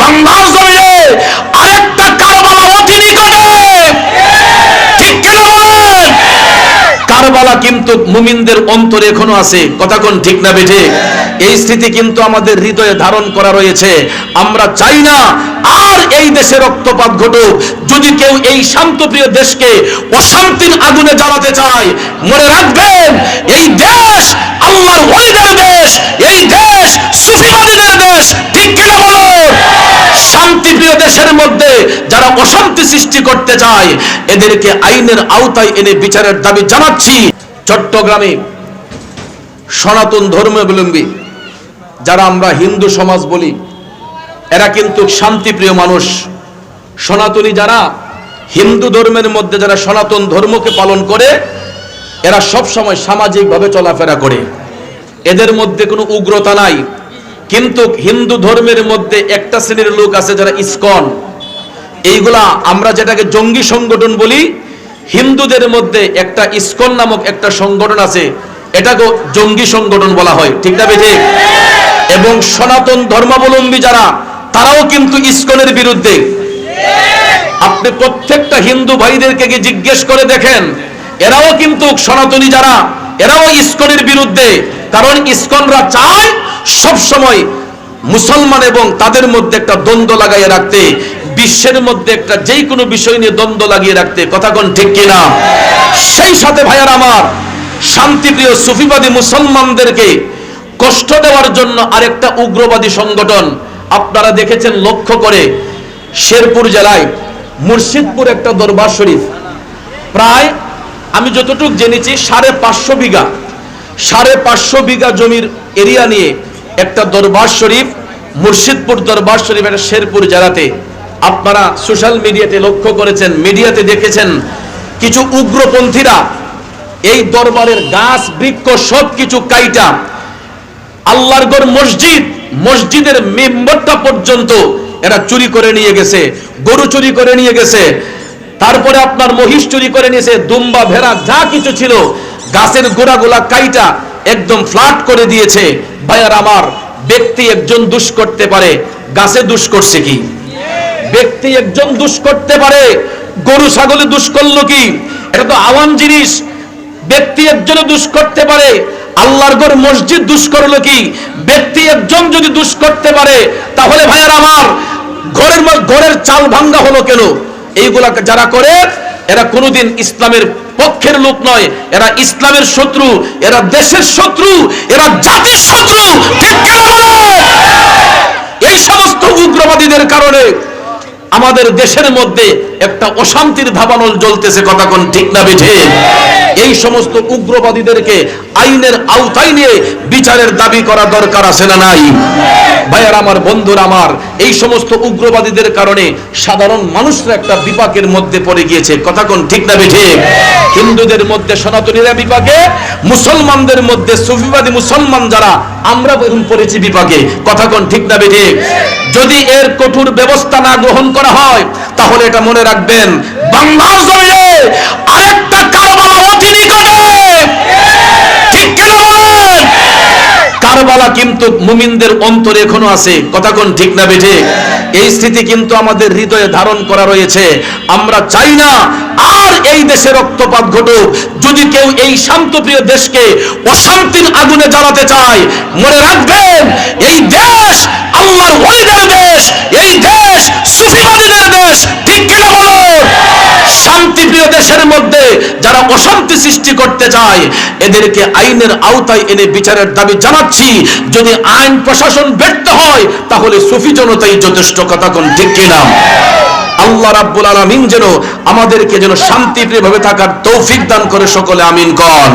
বাংলার জমিনে আরেকটা কারবালা ঠিক কিনা কারবালা কিন্তু মুমিনদের অন্তরে এখনও আছে। কথা কোন ঠিক না বেঠে? এই কিন্তু আমাদের হৃদয়ে ধারণ করা রয়েছে। আমরা চাই না আর এই দেশে রক্তপাত ঘটুক। যদি কেউ এই শান্তপ্রিয় দেশকে অশান্তির আগুনে জ্বালাতে চায়, মনে রাখবেন, এই দেশ শান্তিপ্রিয় দেশের মধ্যে যারা অশান্তি সৃষ্টি করতে চায়, এদেরকে আইনের আওতায় এনে বিচারের দাবি জানাচ্ছি। চট্টগ্রামে সনাতন ধর্মাবলম্বী, যারা আমরা হিন্দু সমাজ বলি, এরা কিন্তু শান্তিপ্রিয় মানুষ। সনাতনী যারা, হিন্দু ধর্মের মধ্যে যারা সনাতন ধর্মকে পালন করে, এরা সব সময় সামাজিকভাবে চলাফেরা করে। এদের মধ্যে কোনো উগ্রতা নাই। কিন্তু হিন্দু ধর্মের মধ্যে একটা শ্রেণির লোক আছে যারা ইস্কন। এইগুলা আমরা যেটাকে জঙ্গি সংগঠন বলি, হিন্দুদের মধ্যে একটা ইস্কন নামক একটা সংগঠন আছে, এটাকে জঙ্গি সংগঠন বলা হয়। ঠিক না বেঠে? এবং সনাতন ধর্মাবলম্বী যারা, তারাও কিন্তু ইস্কনের বিরুদ্ধে। আপনি প্রত্যেকটা হিন্দু ভাইদেরকে গিয়ে জিজ্ঞেস করে দেখেন, এরাও কিন্তু সনাতনী যারা, এরাও ইস্কনের বিরুদ্ধে। কারণ ইসকনরা চায় সব সময় মুসলমান এবং তাদের মধ্যে একটা দ্বন্দ্ব লাগাইয়ে রাখতে, বিশ্বের মধ্যে একটা যে কোনো বিষয় নিয়ে দ্বন্দ্ব লাগিয়ে রাখতে। কথা কোন ঠিক কিনা? সেই সাথে ভাইয়ার আমার শান্তিপ্রিয় সুফিবাদী মুসলমানদেরকে কষ্ট দেওয়ার জন্য আরেকটা উগ্রবাদী সংগঠন আপনারা দেখেছেন লক্ষ্য করে শেরপুর জেলায়, মুর্শিদপুর একটা দরবার শরীফ। প্রায় আমি যতটুকু জেনেছি সাড়ে পাঁচশো বিঘা। সাড়ে পাঁচশো বিঘা জমির এরিয়া নিয়ে একটা দরবার শরীফ, মুর্শিদপুর দরবার শরীফ একটা শেরপুর জেলাতে আপনারা সোশ্যাল মিডিয়াতে লক্ষ্য করেছেন, মিডিয়াতে দেখেছেন কিছু উগ্রপন্থীরা এই দরবারের গাছ, বৃক্ষ সব কিছু কাইটা আল্লাহর মসজিদ, মসজিদের মেম্বরটা পর্যন্ত এরা চুরি করে নিয়ে গেছে, গরু চুরি করে নিয়ে গেছে, তারপরে আপনার মহিষ চুরি করে নিয়েছে, দুম্বা, ভেড়া, যা কিছু ছিল গাছের গোড়াগুলা কাইটা একদম ফ্ল্যাট করে দিয়েছে। ভাইয়ার আমার ব্যক্তি একজন দুষ করতে পারে, গাছে দুষ করছে কি? ব্যক্তি একজন দুষ করতে পারে, গরু ছাগলে দুষ করল কি? এটা তো আওয়াম জিনিস। ব্যক্তি একজনে দুষ করতে পারে, আল্লাহর ঘর মসজিদ দুষ করল কি? ব্যক্তি একজন যদি দুষ করতে পারে, তাহলে ভাইয়ার আমার ঘরের ঘরের চাল ভাঙ্গা হলো কেন? এইগুলা যারা করে এরা কোনোদিন ইসলামের পক্ষের লোক নয়। এরা ইসলামের শত্রু, এরা দেশের শত্রু, এরা জাতির শত্রু। এই সমস্ত উগ্রবাদীদের কারণে আমাদের দেশের মধ্যে একটা অশান্তির ধাবানল জ্বলতেছে, কথা কোন ঠিক না বেঠে? এই সমস্ত উগ্রবাদীদেরকে আইনের আওতায় নিয়ে বিচারের দাবি করা দরকার আছে না নাই? ভাইয়ার আমার, বন্ধুর আমার, এই সমস্ত উগ্রবাদীদের কারণে সাধারণ মানুষরা একটা বিপাকের মধ্যে পড়ে গিয়েছে। কথা কোন ঠিক না বেঠে হিন্দুদের মধ্যে সনাতনীরা বিপাকে, মুসলমানদের মধ্যে সুফিবাদী মুসলমান যারা, আমরা এখন পড়েছি বিপাকে। কথা কোন ঠিক না বেঠে যদি এর কঠোর ব্যবস্থা না গ্রহণ করা হয়, তাহলে এটা মনে রাখবেন, বাংলার জমিনে আরেকটা কারবালা অতি নিকটে ঠিক কিনা বলেন কারবালা কিন্তু মুমিনদের অন্তরে এখনও আছে। কথা কোন ঠিক না বেঠে? এই স্থিতি কিন্তু আমাদের হৃদয়ে ধারণ করা রয়েছে। আমরা চাই না আর এই দেশে রক্তপাত ঘটুক। যদি কেউ এই শান্তপ্রিয় দেশকে অশান্তির আগুনে জ্বালাতে চায়, মনে রাখবেন, এই দেশ সৃষ্টি করতে চায়, এদেরকে আইনের আওতায় এনে বিচারের দাবি জানাচ্ছি। যদি আইন প্রশাসন ব্যর্থ হয়, তাহলে সুফি জনতাই যথেষ্ট কথা কোন ঠিক কিনা? আল্লাহ রাব্বুল আলামিন যেন আমাদেরকে যেন শান্তিপ্রিয়ভাবে থাকার তৌফিক দান করে সকলে, আমিন কর